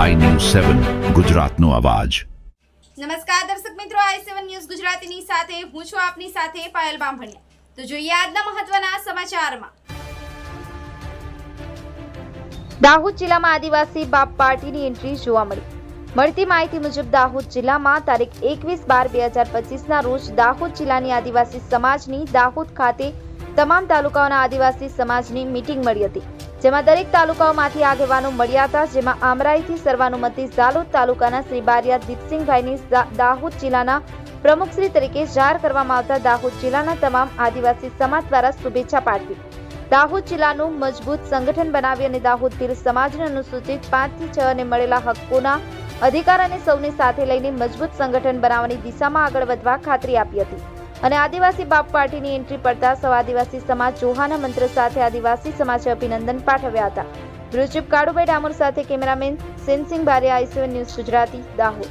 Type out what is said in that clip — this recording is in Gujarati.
આઈ ન્યૂઝ સેવન ગુજરાતનો અવાજ. નમસ્કાર દર્શક મિત્રો આઈ સેવન ન્યૂઝ ગુજરાતીની સાથે હું છું આપની સાથે પાયલ બામભણિયા. તો જોઈએ આજના મહત્વના સમાચારમાં. દાહોદ જિલ્લામાં આદિવાસી બાપ પાર્ટીની એન્ટ્રી જોવા મળી. મળતી માહિતી મુજબ દાહોદ જિલ્લામાં તારીખ એકવીસ બાર બે હજાર પચીસના રોજ દાહોદ જિલ્લાની આદિવાસી સમાજની દાહોદ ખાતે તમામ તાલુકાઓના આદિવાસી સમાજની મિટિંગ મળી હતી. જેમાં દરેક તાલુકાઓમાંથી આગેવાનો મળ્યા હતા, જેમાં આમરાઈથી સર્વાનુમતિ ઝાલોદ તાલુકાના શ્રી બારિયા દીપસિંહભાઈની દાહોદ જિલ્લાના પ્રમુખશ્રી તરીકે જાહેર કરવામાં આવતા દાહોદ જિલ્લાના તમામ આદિવાસી સમાજ દ્વારા શુભેચ્છા પાઠવી. દાહોદ જિલ્લાનું મજબૂત સંગઠન બનાવી અને દાહોદ ભીલ સમાજને અનુસૂચિત પાંચથી છ ને મળેલા હક્કોના અધિકાર અને સૌને સાથે લઈને મજબૂત સંગઠન બનાવવાની દિશામાં આગળ વધવા ખાતરી આપી હતી. અને આદિવાસી બાપ પાર્ટીની એન્ટ્રી પડતા સૌ આદિવાસી સમાજ જોહાના મંત્ર સાથે આદિવાસી સમાજે અભિનંદન પાઠવ્યા હતા. બ્યુરો કાળુભાઈ ડામોર સાથે cameraman Sensinh Baria I C one news Gujarati, Dahod.